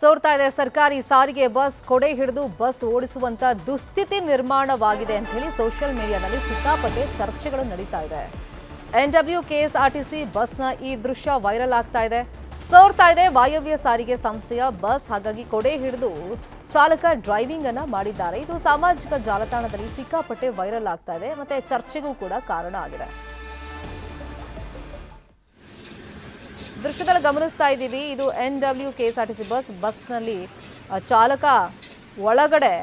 ಸೋರ್ತಾ ಇದೆ. ಸರ್ಕಾರಿ ಸಾರಿಗೆ ಬಸ್ ಕೊಡೆ ಹಿಡಿದು ಬಸ್ ಓಡಿಸುವಂತ ದುಸ್ಥಿತಿ ನಿರ್ಮಾಣವಾಗಿದೆ ಅಂತ ಹೇಳಿ ಸೋಷಿಯಲ್ ಮೀಡಿಯಾದಲ್ಲಿ ಸಿಕ್ಕಾಪಟ್ಟೆ ಚರ್ಚೆಗಳು ನಡೀತಾ ಇದೆ. ಎನ್ ಡಬ್ಲ್ಯೂ ಕೆಎಸ್ಆರ್ಟಿಸಿ ಬಸ್ನ ಈ ದೃಶ್ಯ ವೈರಲ್ ಆಗ್ತಾ ಇದೆ. ಸೋರ್ತಾ ಇದೆ ವಾಯವ್ಯ ಸಾರಿಗೆ ಸಂಸ್ಥೆಯ ಬಸ್. ಹಾಗಾಗಿ ಕೊಡೆ ಹಿಡಿದು ಚಾಲಕ ಡ್ರೈವಿಂಗ್ ಅನ್ನ ಮಾಡಿದ್ದಾರೆ. ಇದು ಸಾಮಾಜಿಕ ಜಾಲತಾಣದಲ್ಲಿ ಸಿಕ್ಕಾಪಟ್ಟೆ ವೈರಲ್ ಆಗ್ತಾ ಇದೆ. ಮತ್ತೆ ಚರ್ಚೆಗೂ ಕೂಡ ಕಾರಣ ಆಗಿದೆ. ದೃಶ್ಯದಲ್ಲಿ ಗಮನಿಸ್ತಾ ಇದ್ದೀವಿ. ಇದು N W K S R T C bus. ಬಸ್ನಲ್ಲಿ ಚಾಲಕ ಒಳಗಡೆ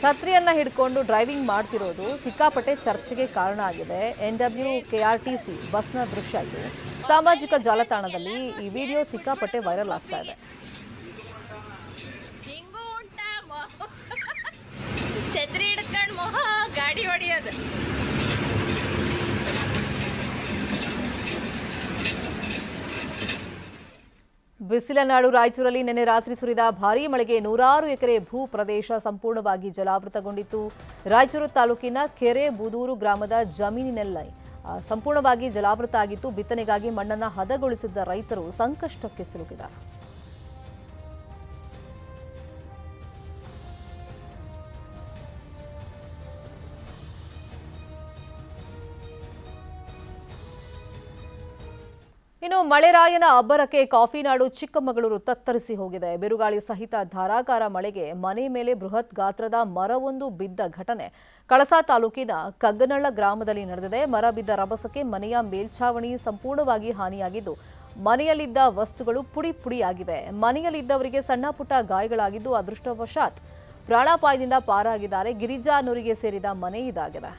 ಛತ್ರಿಯನ್ನ ಹಿಡ್ಕೊಂಡು ಡ್ರೈವಿಂಗ್ ಮಾಡ್ತಿರೋದು ಸಿಕ್ಕಾಪಟ್ಟೆ ಚರ್ಚೆಗೆ ಕಾರಣ ಆಗಿದೆ. N W K R T C ಬಸ್ನ ದೃಶ್ಯ ಇದು. ಸಾಮಾಜಿಕ ಜಾಲತಾಣದಲ್ಲಿ ಈ ವಿಡಿಯೋ ಸಿಕ್ಕಾಪಟ್ಟೆ ವೈರಲ್ ಆಗ್ತಾ ಇದೆ. ಛತ್ರಿ ಹಿಡ್ಕೊಂಡು ಗಾಡಿ ಹೊಡಿಯೋದು. ಬಿಸಿಲ ನಾಡು ರಾಯಚೂರಲ್ಲಿ ನಿನ್ನೆ ರಾತ್ರಿ ಸುರಿದ ಭಾರೀ ಮಳೆಗೆ ನೂರಾರು ಎಕರೆ ಭೂ ಪ್ರದೇಶ ಸಂಪೂರ್ಣವಾಗಿ ಜಲಾವೃತಗೊಂಡಿತ್ತು. ರಾಯಚೂರು ತಾಲೂಕಿನ ಕೆರೆ ಬೂದೂರು ಗ್ರಾಮದ ಜಮೀನಿನೆಲ್ಲ ಸಂಪೂರ್ಣವಾಗಿ ಜಲಾವೃತ ಆಗಿತ್ತು. ಬಿತ್ತನೆಗಾಗಿ ಮಣ್ಣನ್ನು ಹದಗೊಳಿಸಿದ್ದ ರೈತರು ಸಂಕಷ್ಟಕ್ಕೆ ಸಿಲುಕಿದ್ದಾರೆ. ಇನ್ನು ಮಳೆರಾಯನ ಅಬ್ಬರಕ್ಕೆ ಕಾಫಿನಾಡು ಚಿಕ್ಕಮಗಳೂರು ತತ್ತರಿಸಿ ಹೋಗಿದೆ. ಬಿರುಗಾಳಿ ಸಹಿತ ಧಾರಾಕಾರ ಮಳೆಗೆ ಮನೆ ಮೇಲೆ ಬೃಹತ್ ಗಾತ್ರದ ಮರವೊಂದು ಬಿದ್ದ ಘಟನೆ. ಕಳಸಾ ತಾಲೂಕಿನ ಕಗ್ಗನಳ್ಳ ಗ್ರಾಮದಲ್ಲಿ ನಡೆದಿದೆ. ಮರ ಬಿದ್ದ ರಭಸಕ್ಕೆ ಮನೆಯ ಮೇಲ್ಛಾವಣಿ ಸಂಪೂರ್ಣವಾಗಿ ಹಾನಿಯಾಗಿದ್ದು, ಮನೆಯಲ್ಲಿದ್ದ ವಸ್ತುಗಳು ಪುಡಿ ಪುಡಿಯಾಗಿವೆ. ಮನೆಯಲ್ಲಿದ್ದವರಿಗೆ ಸಣ್ಣ ಪುಟ್ಟ ಗಾಯಗಳಾಗಿದ್ದು ಅದೃಷ್ಟವಶಾತ್ ಪ್ರಾಣಾಪಾಯದಿಂದ ಪಾರಾಗಿದ್ದಾರೆ. ಗಿರಿಜಾನೂರಿಗೆ ಸೇರಿದ ಮನೆ ಇದಾಗಿದೆ.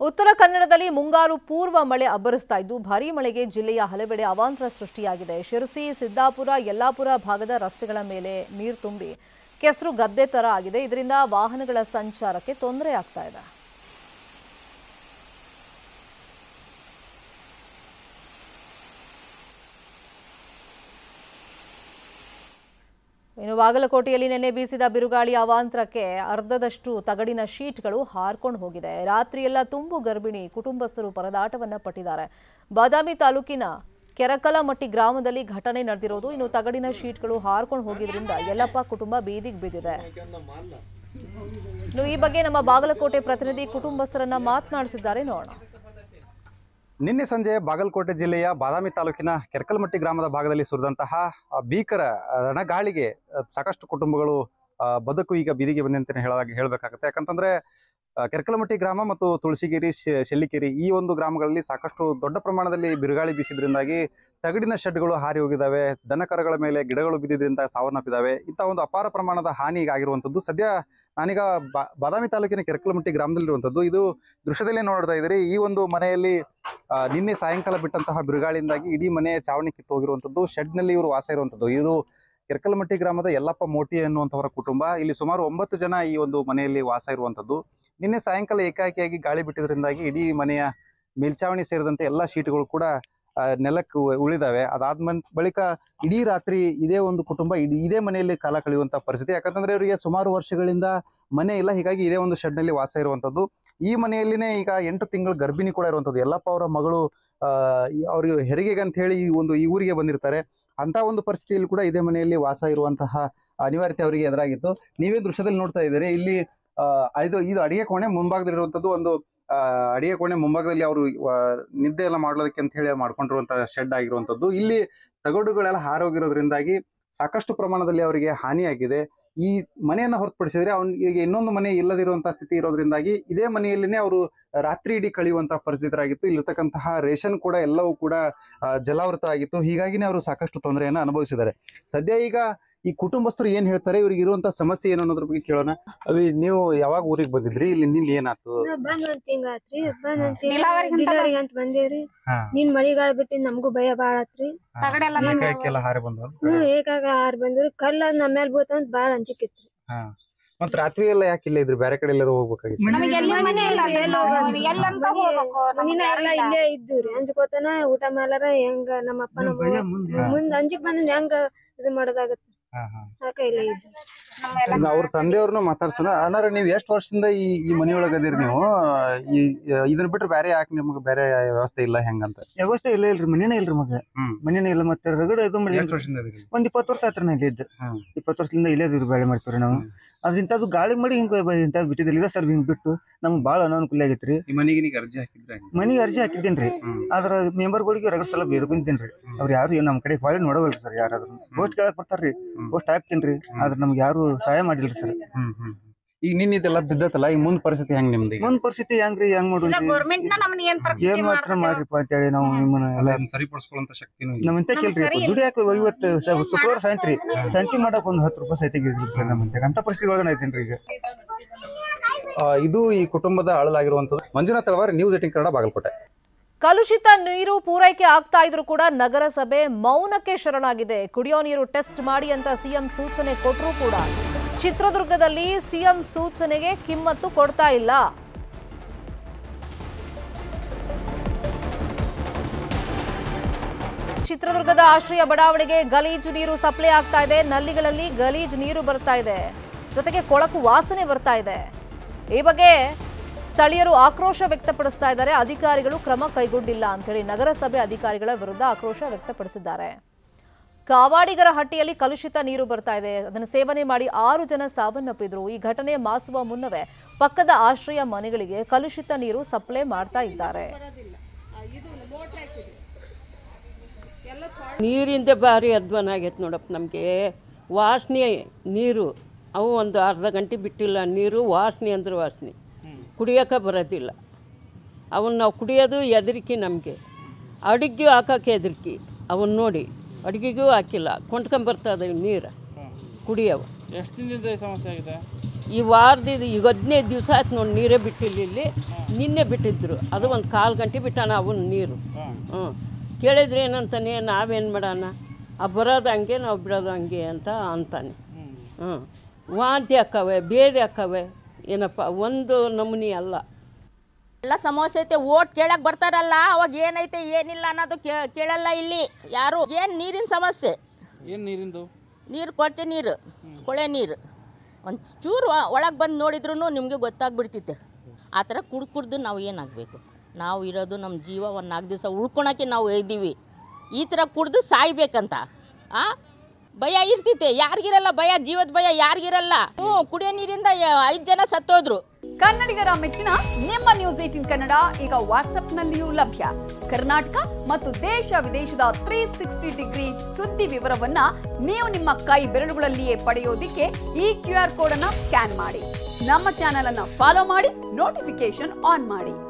ಉತ್ತರ ಕನ್ನಡದಲ್ಲಿ ಮುಂಗಾರು ಪೂರ್ವ ಮಳೆ ಅಬ್ಬರಿಸ್ತಾ ಇದ್ದು, ಭಾರೀ ಮಳೆಗೆ ಜಿಲ್ಲೆಯ ಹಲವೆಡೆ ಅವಾಂತರ ಸೃಷ್ಟಿಯಾಗಿದೆ. ಶಿರಸಿ, ಸಿದ್ದಾಪುರ, ಯಲ್ಲಾಪುರ ಭಾಗದ ರಸ್ತೆಗಳ ಮೇಲೆ ನೀರು ತುಂಬಿ, ಕೆಸರು ಗದ್ದೆ ತರ ಆಗಿದೆ. ಇದರಿಂದ ವಾಹನಗಳ ಸಂಚಾರಕ್ಕೆ ತೊಂದರೆ ಆಗ್ತಾ ಇದೆ. ಇನ್ನು ಬಾಗಲಕೋಟೆಯಲ್ಲಿ ನಿನ್ನೆ ಬೀಸಿದ ಬಿರುಗಾಳಿ ಅವಾಂತರಕ್ಕೆ ಅರ್ಧದಷ್ಟು ತಗಡಿನ ಶೀಟ್ಗಳು ಹಾರ್ಕೊಂಡು ಹೋಗಿದೆ. ರಾತ್ರಿಯೆಲ್ಲ ತುಂಬು ಗರ್ಭಿಣಿ ಕುಟುಂಬಸ್ಥರು ಪರದಾಟವನ್ನ ಪಟ್ಟಿದ್ದಾರೆ. ಬಾದಾಮಿ ತಾಲೂಕಿನ ಕೆರಕಲಮಟ್ಟಿ ಗ್ರಾಮದಲ್ಲಿ ಘಟನೆ ನಡೆದಿರೋದು. ಇನ್ನು ತಗಡಿನ ಶೀಟ್ಗಳು ಹಾರ್ಕೊಂಡು ಹೋಗಿದ್ರಿಂದ ಯಲ್ಲಪ್ಪ ಕುಟುಂಬ ಬೀದಿಗೆ ಬಿದ್ದಿದೆ. ಈ ಬಗ್ಗೆ ನಮ್ಮ ಬಾಗಲಕೋಟೆ ಪ್ರತಿನಿಧಿ ಕುಟುಂಬಸ್ಥರನ್ನ ಮಾತನಾಡಿಸಿದ್ದಾರೆ. ನೋಡೋಣ. ನಿನ್ನೆ ಸಂಜೆ ಬಾಗಲಕೋಟೆ ಜಿಲ್ಲೆಯ ಬಾದಾಮಿ ತಾಲೂಕಿನ ಕೆರ್ಕಲ್ಮಟ್ಟಿ ಗ್ರಾಮದ ಭಾಗದಲ್ಲಿ ಸುರಿದಂತಹ ಭೀಕರ ರಣಗಾಳಿಗೆ ಸಾಕಷ್ಟು ಕುಟುಂಬಗಳು ಬದುಕು ಈಗ ಬೀದಿಗೆ ಬಂದಂತೆ ಹೇಳಾಗ ಹೇಳಬೇಕಾಗುತ್ತೆ. ಯಾಕಂತಂದ್ರೆ ಕೆರಕಲ್ಮಟ್ಟಿ ಗ್ರಾಮ ಮತ್ತು ತುಳಸಿಗಿರಿ ಶೆಲ್ಲಿಕೇರಿ ಈ ಒಂದು ಗ್ರಾಮಗಳಲ್ಲಿ ಸಾಕಷ್ಟು ದೊಡ್ಡ ಪ್ರಮಾಣದಲ್ಲಿ ಬಿರುಗಾಳಿ ಬೀಸಿದ್ರಿಂದಾಗಿ ತಗಡಿನ ಶೆಡ್ಗಳು ಹಾರಿ ಹೋಗಿದ್ದಾವೆ, ದನಕರಗಳ ಮೇಲೆ ಗಿಡಗಳು ಬಿದ್ದಿದ್ದರಿಂದ ಸಾವನ್ನಪ್ಪಿದ್ದಾವೆ. ಇಂಥ ಒಂದು ಅಪಾರ ಪ್ರಮಾಣದ ಹಾನಿ ಆಗಿರುವಂಥದ್ದು. ಸದ್ಯ ನಾನೀಗ ಬಾದಾಮಿ ತಾಲೂಕಿನ ಕೆರಕಲಮಟ್ಟಿ ಗ್ರಾಮದಲ್ಲಿರುವಂಥದ್ದು, ಇದು ದೃಶ್ಯದಲ್ಲಿ ನೋಡ್ತಾ ಇದ್ದೀರಿ. ಈ ಒಂದು ಮನೆಯಲ್ಲಿ ನಿನ್ನೆ ಸಾಯಂಕಾಲ ಬಿಟ್ಟಂತಹ ಬಿರುಗಾಳಿಯಿಂದಾಗಿ ಇಡೀ ಮನೆ ಚಾವಣಿ ಕಿತ್ತು ಹೋಗಿರುವಂಥದ್ದು, ಶೆಡ್ನಲ್ಲಿ ಇವರು ವಾಸ ಇರುವಂಥದ್ದು ಇದು ಕೆರಕಲಮಟ್ಟಿ ಗ್ರಾಮದ ಯಲ್ಲಪ್ಪ ಮೋಟಿ ಎನ್ನುವಂಥವರ ಕುಟುಂಬ. ಇಲ್ಲಿ ಸುಮಾರು ಒಂಬತ್ತು ಜನ ಈ ಒಂದು ಮನೆಯಲ್ಲಿ ವಾಸ ಇರುವಂಥದ್ದು ನಿನ್ನೆ ಸಾಯಂಕಾಲ ಏಕಾಏಕಿಯಾಗಿ ಗಾಳಿ ಬಿಟ್ಟಿದ್ರಿಂದಾಗಿ ಇಡೀ ಮನೆಯ ಮೇಲ್ಚಾವಣಿ ಸೇರಿದಂತೆ ಎಲ್ಲ ಶೀಟ್ಗಳು ಕೂಡ ನೆಲಕ್ಕೆ ಉಳಿದಾವೆ. ಅದಾದ್ಮೇಲೆ ಬಳಿಕ ಇಡೀ ರಾತ್ರಿ ಇದೇ ಒಂದು ಕುಟುಂಬ ಇದೇ ಮನೆಯಲ್ಲಿ ಕಾಲ ಕಳೆಯುವಂತ ಪರಿಸ್ಥಿತಿ. ಯಾಕಂತಂದ್ರೆ ಇವರಿಗೆ ಸುಮಾರು ವರ್ಷಗಳಿಂದ ಮನೆ ಇಲ್ಲ. ಹೀಗಾಗಿ ಇದೇ ಒಂದು ಶೆಡ್ನಲ್ಲಿ ವಾಸ ಇರುವಂಥದ್ದು ಈ ಮನೆಯಲ್ಲಿನೇ ಈಗ ಎಂಟು ತಿಂಗಳು ಗರ್ಭಿಣಿ ಕೂಡ ಇರುವಂಥದ್ದು ಎಲ್ಲಪ್ಪ ಅವರ ಮಗಳು ಅವ್ರಿಗೆ ಹೆರಿಗೆಗೆ ಅಂತ ಹೇಳಿ ಈ ಒಂದು, ಈ ಊರಿಗೆ ಬಂದಿರ್ತಾರೆ. ಅಂತ ಒಂದು ಪರಿಸ್ಥಿತಿಯಲ್ಲಿ ಕೂಡ ಇದೇ ಮನೆಯಲ್ಲಿ ವಾಸ ಇರುವಂತಹ ಅನಿವಾರ್ಯತೆ ಅವರಿಗೆ ಎದುರಾಗಿತ್ತು. ನೀವೇ ದೃಶ್ಯದಲ್ಲಿ ನೋಡ್ತಾ ಇದ್ದೀರಿ. ಇಲ್ಲಿ ಅಹ್ ಇದು ಇದು ಅಡಿಗೆ ಕೋಣೆ ಮುಂಭಾಗದಲ್ಲಿರುವಂಥದ್ದು ಒಂದು ಅಡಿಗೆ ಕೋಣೆ ಮುಂಭಾಗದಲ್ಲಿ ಅವರು ನಿದ್ದೆ ಎಲ್ಲ ಮಾಡೋದಕ್ಕೆ ಅಂತ ಹೇಳಿ ಮಾಡ್ಕೊಂಡಿರುವಂತಹ ಶೆಡ್ ಆಗಿರುವಂತದ್ದು ಇಲ್ಲಿ ತಗಡುಗಳೆಲ್ಲ ಹಾರೋಗಿರೋದ್ರಿಂದಾಗಿ ಸಾಕಷ್ಟು ಪ್ರಮಾಣದಲ್ಲಿ ಅವರಿಗೆ ಹಾನಿಯಾಗಿದೆ. ಈ ಮನೆಯನ್ನ ಹೊರತುಪಡಿಸಿದ್ರೆ ಅವನಿಗೆ ಇನ್ನೊಂದು ಮನೆ ಇಲ್ಲದಿರುವಂತಹ ಸ್ಥಿತಿ ಇರೋದ್ರಿಂದಾಗಿ ಇದೇ ಮನೆಯಲ್ಲಿನೇ ಅವರು ರಾತ್ರಿ ಇಡೀ ಕಳೆಯುವಂತಹ ಪರಿಸ್ಥಿತರಾಗಿತ್ತು. ಇಲ್ಲಿರ್ತಕ್ಕಂತಹ ರೇಷನ್ ಕೂಡ ಎಲ್ಲವೂ ಕೂಡ ಜಲಾವೃತ ಆಗಿತ್ತು ಹೀಗಾಗಿನೇ ಅವರು ಸಾಕಷ್ಟು ತೊಂದರೆಯನ್ನ ಅನುಭವಿಸಿದ್ದಾರೆ. ಸದ್ಯ ಈಗ ಈ ಕುಟುಂಬಸ್ಥರು ಏನ್ ಹೇಳ್ತಾರೆ ಇವ್ರಿಗೆ ಇರುವಂತ ಸಮಸ್ಯೆ ಏನು ಅನ್ನೋದ್ರ ಬಗ್ಗೆ ಕೇಳೋಣ. ಅವಿ ನೀವು ಯಾವಾಗ ಊರಿಗೆ ಬಂದಿದ್ರಿ? ಇಲ್ಲಿ ನಿನ್ ಏನಾಯ್ತು? ನಾವ್ ಬಂದ್ ಒಂದ್ ತಿಂಗಳಾತ್ರಿ ಬಂದ್ ಒಂದ್? ಅಂತ ಬಂದೇವ್ರಿ. ನಿನ್ ಮಳಿಗಾಲ ಬಿಟ್ಟಿದ್ ನಮಗೂ ಭಯ ಬಾಳ ಆತ್ರಿ ಹಾರಿ ಬಂದವು? ಹ್ಮ್ ಏಕಾಗ ಆರ್ ಬಂದ್ರಿ. ಕಲ್ಲ ನಮ್ಮ ಮೇಲೆ ಬೀಳ್ತಂತ ಬಾಳ ಅಂಜಿಕಿತ್ರಿ. ಮತ್ ರಾತ್ರಿ ಎಲ್ಲ ಯಾಕೆ ಇಲ್ಲ ಇದ್ರಿ? ಬೇರೆ ಕಡೆ ಎಲ್ಲರೂ ಹೋಗ್ಬೇಕಾಗಿತ್ತು? ಇಲ್ಲ ಅಂಜ್ಕೋತನ ಊಟ ಮಾಡಾರ ಹೆಂಗ ನಮ್ಮ ಅಪ್ಪನ ಮುಂದ್ ಅಂಜಿಕ್ ಬಂದ್ ಹೆಂಗ ಇದು ಮಾಡೋದಾಗತ್ತ? ಅದಕ್ಕೆ ಇಲ್ಲೇ ಇದ್ದು. ಇನ್ನು ಅವ್ರ ತಂದೆಯವ್ರನ್ನ ಮಾತಾಡ್ಸೋಣ. ಅಣ್ಣಾರ ನೀವ್ ಎಷ್ಟ್ ವರ್ಷದಿಂದ ಈ ಈ ಮನಿಯೊಳಗ ಅದೀರಿ ನೀವು? ಈ ಇದನ್ನ ಬಿಟ್ರೆ ಬೇರೆ ಯಾಕೆ ನಿಮ್ಗೆ ಬೇರೆ ವ್ಯವಸ್ಥೆ ಇಲ್ಲ ಹೆಂಗಂತ? ವ್ಯವಸ್ಥೆ ಇಲ್ಲ ಇಲ್ರಿ ಮನೇನೇ ಇಲ್ರಿ ಮಗ. ಹ್ಮ್. ಮನೇನೇ ಇಲ್ಲ ಮತ್ತೆ ರಗಡ ಇದು ಮಾಡಿ ಎಷ್ಟ್ ವರ್ಷದಿಂದ ಅದೀರಿ ಒಂದ್ ಇಪ್ಪತ್ತು ವರ್ಷ ಆತ್ರ ನಾ ಇದ್ದ. ಹ್ಮ್. ಇಪ್ಪತ್ತು ವರ್ಷದಿಂದ ಇಲ್ಲೇ ಇದ್ರಿ ಬೆಳೆ ಮಾಡ್ತೀವ್ರಿ ನಾವು. ಹ್ಮ್. ಅದು ಗಾಳಿ ಮಾಡಿ ಹಿಂಗ ಇಂಥದ್ದು ಬಿಟ್ಟಿದ್ದಿಲ್ಲ. ಇದ ಸರ್ ಹಿಂಗ್ ಬಿಟ್ಟು ನಮ್ಗೆ ಭಾಳ ಅನಾನುಕೂಲ ಆಗೈತ್ರಿ. ಈ ಮನಿಗೆ ನೀಗ ಅರ್ಜಿ ಹಾಕಿದ್ರೆ ಮನೆಗೆ ಅರ್ಜಿ ಹಾಕಿದ್ದೇನ್ರಿ. ಆದ್ರ ಮೆಂಬರ್ಗಳಿಗೆ ರಗಡ ಸಲ ಬೇಡ್ಕೊಂತೇನ್ರಿ ಅವ್ರು ಯಾರು ನಮ್ ಕಡೆ ಹೊಳೆ ನೋಡವಲ್ರಿ ಸರ್ ಯಾರಾದ್ರು. ಪೋಸ್ಟ್ ಕೇಳಕ್ ಬರ್ತಾರ್ರಿ. ಪೋಸ್ಟ್ ಹಾಕ್ತೇನ್ರಿ. ಆದ್ರೆ ನಮ್ಗೆ ಯಾರು ಸಹಾಯ ಮಾಡಿಲ್ರಿ ಸರ್. ಈಗ ನಿನ್ನ ಇದೆಲ್ಲ ಬಿದ್ದತಲ್ಲ ಈಗ ಮುಂದ್ ಪರಿಸ್ಥಿತಿ ಹೆಂಗ್ ನಿಮ್ದು ಈಗ? ಮುಂದ್ ಪರಿಸ್ಥಿತಿ ಹೆಂಗ್ರಿ ಹೆಂಗ್ ಮಾಡೋಣ್ರಿ? ಗೌರ್ಮೆಂಟ್ನ ನಮ್ನ ಏನ್ ಏನ್ ಮಾಡ್ತಾರ ಮಾಡ್ರಿಪ್ಪ ಅಂತೇಳಿ ನಾವು ನಿಮ್ಮನ್ನ ಎಲ್ಲ ಅದನ್ನ ಸರಿಪಡಿಸ್ಕೊಳ್ಳುವಂತ ಶಕ್ತಿನೂ ಇಲ್ಲ. ನಮ್ಮಂತ ಕೇಳ್ರಿ ಸರಿ ಇಲ್ಲ. ದುಡಿಯಾಕ ಇವತ್ತು ಸ- ಶುಕ್ರವಾರ ಸಾಯಂತ್ರಿ. ಸಂತಿ ಮಾಡಕ್ ಒಂದ್ ಹತ್ತು ರೂಪಾಯಿ ಸಹಿತ ಗಿದ್ರಿ ಸರ್ ನಮ್ಮಂತೆ ಅಂತ ಪರಿಸ್ಥಿತಿ ಒಳಗಡೆ ಐತೇನ್ರಿ ಈಗ. ಆ, ಇದು ಈ ಕುಟುಂಬದ ಅಳಲಾಗಿರುವಂತದ್ದು ಮಂಜುನಾಥ್ ತಳವಾರ ನ್ಯೂಸ್ ಏಟಿಂಗ್ ಕನ್ನಡ ಬಾಗಲಕೋಟೆ. ಕಲುಷಿತ ನೀರು ಪೂರೈಕೆ ಆಗ್ತಾ ಇದ್ರೂ ಕೂಡ ನಗರಸಭೆ ಮೌನಕ್ಕೆ ಶರಣಾಗಿದೆ. ಕುಡಿಯೋ ನೀರು ಟೆಸ್ಟ್ ಮಾಡಿ ಅಂತ ಸಿಎಂ ಸೂಚನೆ ಕೊಟ್ಟರೂ ಕೂಡ ಚಿತ್ರದುರ್ಗದಲ್ಲಿ ಸಿಎಂ ಸೂಚನೆಗೆ ಕಿಮ್ಮತ್ತು ಕೊಡ್ತಾ ಇಲ್ಲ. ಚಿತ್ರದುರ್ಗದ ಆಶ್ರಯ ಬಡಾವಣೆಗೆ ಗಲೀಜು ನೀರು ಸಪ್ಲೈ ಆಗ್ತಾ ಇದೆ. ನಲ್ಲಿಗಳಲ್ಲಿ ಗಲೀಜು ನೀರು ಬರ್ತಾ ಇದೆ. ಜೊತೆಗೆ ಕೊಳಕು ವಾಸನೆ ಬರ್ತಾ ಇದೆ. ಈ ಬಗ್ಗೆ ಸ್ಥಳೀಯರು ಆಕ್ರೋಶ ವ್ಯಕ್ತಪಡಿಸ್ತಾ ಇದ್ದಾರೆ. ಅಧಿಕಾರಿಗಳು ಕ್ರಮ ಕೈಗೊಂಡಿಲ್ಲ ಅಂತೇಳಿ ನಗರಸಭೆ ಅಧಿಕಾರಿಗಳ ವಿರುದ್ಧ ಆಕ್ರೋಶ ವ್ಯಕ್ತಪಡಿಸಿದ್ದಾರೆ. ಕಾವಾಡಿಗರ ಹಟ್ಟಿಯಲ್ಲಿ ಕಲುಷಿತ ನೀರು ಬರ್ತಾ ಇದೆ. ಅದನ್ನು ಸೇವನೆ ಮಾಡಿ ಆರು ಜನ ಸಾವನ್ನಪ್ಪಿದ್ರು. ಈ ಘಟನೆ ಮಾಸುವ ಮುನ್ನವೇ ಪಕ್ಕದ ಆಶ್ರಯ ಮನೆಗಳಿಗೆ ಕಲುಷಿತ ನೀರು ಸಪ್ಲೈ ಮಾಡ್ತಾ ಇದ್ದಾರೆ. ನೀರಿಂದ ಭಾರಿ ಅಧ್ವಾನ ಆಗೈತೆ ನೋಡಪ್ಪ ನಮಗೆ. ವಾಸನೆ ನೀರು, ಅವು ಒಂದು ಅರ್ಧ ಗಂಟೆ ಬಿಟ್ಟಿಲ್ಲ. ನೀರು ವಾಸನೆ ಅಂದ್ರೆ ವಾಸನೆ. ಕುಡಿಯೋಕೆ ಬರೋದಿಲ್ಲ. ಅವನ್ನ ನಾವು ಕುಡಿಯೋದು ಹೆದರಿಕೆ ನಮಗೆ. ಅಡುಗೆ ಹಾಕೋಕೆ ಹೆದರಿಕೆ. ಅವನ್ನ ನೋಡಿ ಅಡುಗೆಗೂ ಹಾಕಿಲ್ಲ. ಕೊಂಡ್ಕೊಂಬರ್ತದೆ ನೀರು. ಕುಡಿಯವ. ಎಷ್ಟು ದಿನದಿಂದ ಈ ಸಮಸ್ಯೆ ಆಗಿದೆ? ಈ ವಾರದಿಂದ ಈಗ ಹದಿನೈದು ದಿವಸ ಆಯ್ತು ನೋಡಿ ನೀರೇ ಬಿಟ್ಟಿಲ್ಲ ಇಲ್ಲಿ. ನಿನ್ನೆ ಬಿಟ್ಟಿದ್ರು. ಅದು ಒಂದು ಕಾಲು ಗಂಟೆ ಬಿಟ್ಟಾನ ಅವನ ನೀರು. ಹ್ಞೂ. ಕೇಳಿದ್ರೆ ಏನಂತಾನೆ ನಾವೇನು ಮಾಡೋಣ? ಆ ಬರೋದು ಹಂಗೆ ನಾವು ಬಿಡೋದು ಹಂಗೆ ಅಂತ ಅಂತಾನೆ. ಹ್ಞೂ. ವಾಂತಿ ಹಾಕವೆ ಬೇರೆ ಹಾಕವೆ. ಏನಪ್ಪ ಒಂದು ನಮೂನಿ ಅಲ್ಲ. ಎಲ್ಲ ಸಮಸ್ಯೆ ಐತೆ ಓಟ್ ಕೇಳಕ್ ಬರ್ತಾರಲ್ಲ ಅವಾಗ ಏನೈತೆ ಏನಿಲ್ಲ ಅನ್ನೋದು ಕೇ- ಕೇಳಲ್ಲ ಇಲ್ಲಿ ಯಾರು. ಏನ್ ನೀರಿನ ಸಮಸ್ಯೆ? ಏನು ನೀರಿಂದು? ನೀರು ಕೊರತೆ ನೀರು ಕೊಳೆ ನೀರು. ಒಂದು ಚೂರು ಒಳಗೆ ಬಂದು ನೋಡಿದ್ರು ನಿಮಗೆ ಗೊತ್ತಾಗ್ಬಿಡ್ತಿತ್ತೆ. ಆ ಥರ ಕುಡ್ದು ಕುಡ್ದು ನಾವು ಏನಾಗಬೇಕು? ನಾವು ಇರೋದು ನಮ್ಮ ಜೀವ ಒಂದು ನಾಲ್ಕು ದಿವಸ ಉಳ್ಕೊಳಕ್ಕೆ ನಾವು ಇದ್ದೀವಿ. ಈ ಥರ ಕುಡ್ದು ಸಾಯ್ಬೇಕಂತ ಆ? ಭಯ ಇರ್ತಿತ್ತೆ. ಯಾರಿಗಿರಲ್ಲ ಭಯ, ಜೀವದ ಭಯ ಯಾರಿಗಿರಲ್ಲ. ಹ್ಞೂ, ಕುಡಿಯೋ ನೀರಿಂದ ಐದು ಜನ ಸತ್ತೋದ್ರು. ಕನ್ನಡಿಗರ ಮೆಚ್ಚಿನ ನಿಮ್ಮ ನ್ಯೂಸ್ ಏಟಿನ್ ಕನ್ನಡ ಈಗ ವಾಟ್ಸ್ಆಪ್ನಲ್ಲಿಯೂ ಲಭ್ಯ. ಕರ್ನಾಟಕ ಮತ್ತು ದೇಶ ವಿದೇಶದ ತ್ರೀ ಸಿಕ್ಸ್ಟಿ ಡಿಗ್ರಿ ಸುದ್ದಿ ವಿವರವನ್ನ ನೀವು ನಿಮ್ಮ ಕೈ ಬೆರಳುಗಳಲ್ಲಿಯೇ ಪಡೆಯೋದಿಕ್ಕೆ ಈ ಕ್ಯೂ ಆರ್ ಕೋಡ್ ಅನ್ನ ಸ್ಕ್ಯಾನ್ ಮಾಡಿ. ನಮ್ಮ ಚಾನೆಲ್ ಅನ್ನ ಫಾಲೋ ಮಾಡಿ ನೋಟಿಫಿಕೇಶನ್ ಆನ್ ಮಾಡಿ.